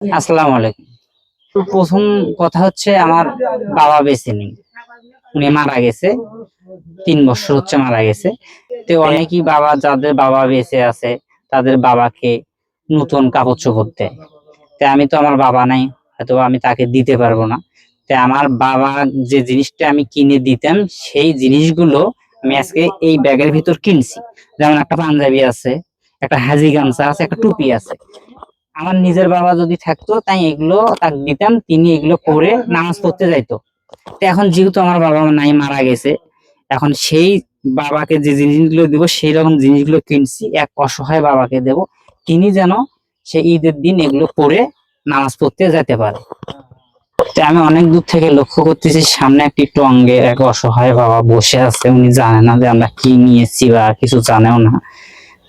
আসসালামু আলাইকুম। প্রথম কথা হচ্ছে আমার বাবা বেঁচে নেই। উনি মারা গেছে। তিন বছর হচ্ছে মারা গেছে। তো অনেকই বাবা, যাদের বাবা বেঁচে আছে, তাদের বাবাকে নতুন কাপড় চোপড় দেয় আমি তো আমার বাবা নাই হয়তো আমি তাকে দিতে পারব না। তো আমার বাবা যে জিনিসটা আমি কিনে দিতাম, সেই জিনিসগুলো আমি আজকে এই ব্যাগের ভিতর কিনছি। যেমন একটা পাঞ্জাবি আছে, একটা হাজি গামছা আছে, একটা টুপি আছে। আমার নিজের বাবা যদি থাকতো, তাই এগুলো তাকে দিতাম, তিনি এগুলো করে নামাজ পড়তে যাইতো। তো এখন যেহেতু আমার বাবা নাই, মারা গেছে, এখন সেই বাবাকে যে জিনিসগুলো দিব, সেই রকম জিনিসগুলো কিনছি, এক অসহায় বাবাকে দেব, তিনি যেন সেই ঈদের দিন এগুলো পরে নামাজ পড়তে যেতে পারে। তো আমি অনেক দূর থেকে লক্ষ্য করতেছি, সামনে একটি টঙ্গে এক অসহায় বাবা বসে আছে, উনি জানে না যে আমরা কি নিয়েছি বা কিছু জানেও না।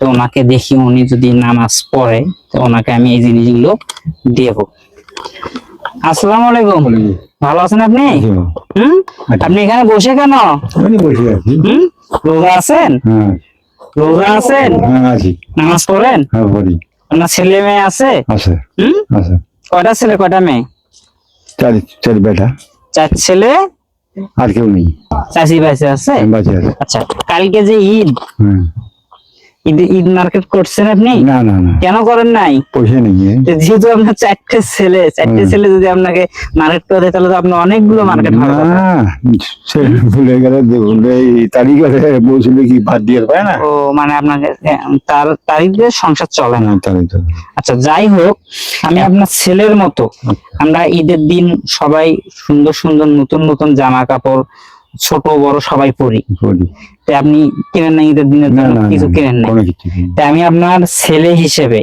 তো ওনাকে দেখি উনি যদি নামাজ পড়ে তো ওনাকে আমি এই জিনিসগুলো দেব। আসসালামু আলাইকুম। ভালো আছেন আপনি? হুম? আপনি এখানে বসে কেন? বসে আছি। হুম? রোজা আছেন? হ্যাঁ। রোজা আছেন? হ্যাঁ নামাজ পড়েন? হ্যাঁ বলি আপনার ছেলে মেয়ে আছে? আছে। হুম? আছে। কয়টা ছেলে কয়টা মেয়ে? চার চার বেটা। চার ছেলে? আর কেউ নেই। চাষি বাইসে আছে। আচ্ছা কালকে যে ঈদ হ্যাঁ। ঈদ মার্কেট করছেন আপনি? না না না। কেন করেন নাই? পয়সা নেই। যেহেতু আপনার চারটে ছেলে চারটে ছেলে যদি আপনাকে মার্কেট করে তাহলে তো আপনার অনেকগুলো মার্কেট ভুলে গেলে দেখুন এই তারিখে বলছিল কি বাদ দিয়ে পায় না? ও মানে আপনাকে তার তারিখ দিয়ে সংসার চলে না। আচ্ছা যাই হোক আমি আপনার ছেলের মতো আমরা ঈদের দিন সবাই সুন্দর সুন্দর নতুন নতুন জামা কাপড় ছোট বড় সবাই পড়ি তাই আপনি কেনেন না ঈদের দিনের জন্য? কিছু কেনেন না তাই আমি আপনার ছেলে হিসেবে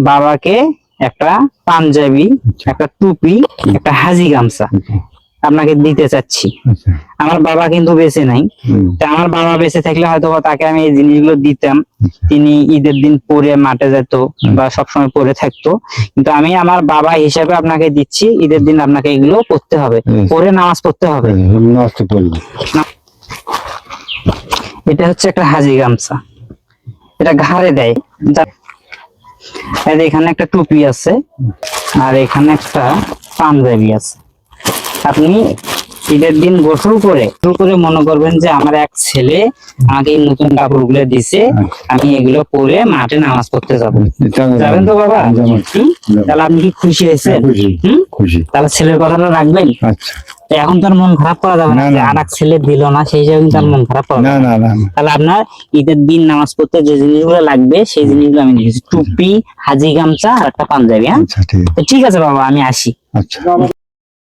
বাবাকে একটা পাঞ্জাবি একটা টুপি একটা হাজি গামছা আচ্ছা, আপনাকে দিতে চাচ্ছি। আচ্ছা। আমার বাবা কিন্তু বেঁচে নাই। তা আমার বাবা বেঁচে থাকলে হয়তো তাকে আমি এই জিনিসগুলো দিতাম। তিনি ঈদের দিন পরে মাঠে যেত বা সবসময় পরে থাকতো। কিন্তু আমি আমার বাবা হিসেবে আপনাকে দিচ্ছি ঈদের দিন আপনাকে এগুলো পড়তে হবে। Yes. পরে নামাজ পড়তে হবে। এটা হচ্ছে একটা হাজি গামছা। এটা ঘাড়ে দেয়। এখানে একটা টুপি আছে আর এখানে একটা পাঞ্জাবি আছে। আপনি ঈদের দিন গোসল করে গোসল করে মনে করবেন যে আমার এক ছেলে আমাকে এই নতুন কাপড়গুলো দিছে আমি এগুলো পরে মাঠে নামাজ পড়তে যাব। যাবেন তো বাবা? তাহলে আপনি কি খুশি হয়েছেন? খুশি তাহলে ছেলের কথাটা রাখবেন? আচ্ছা। এখন তো আর মন খারাপ করা যাবে না। আর এক ছেলে দিল না সেই হিসাবে আর মন খারাপ করা না। তাহলে আপনার ঈদের দিন নামাজ পড়তে যে জিনিসগুলো লাগবে সেই জিনিসগুলো আমি নিয়েছি টুপি হাজি গামছা আর একটা পাঞ্জাবি হ্যাঁ? আচ্ছা ঠিক। ঠিক আছে বাবা আমি আসি। আচ্ছা।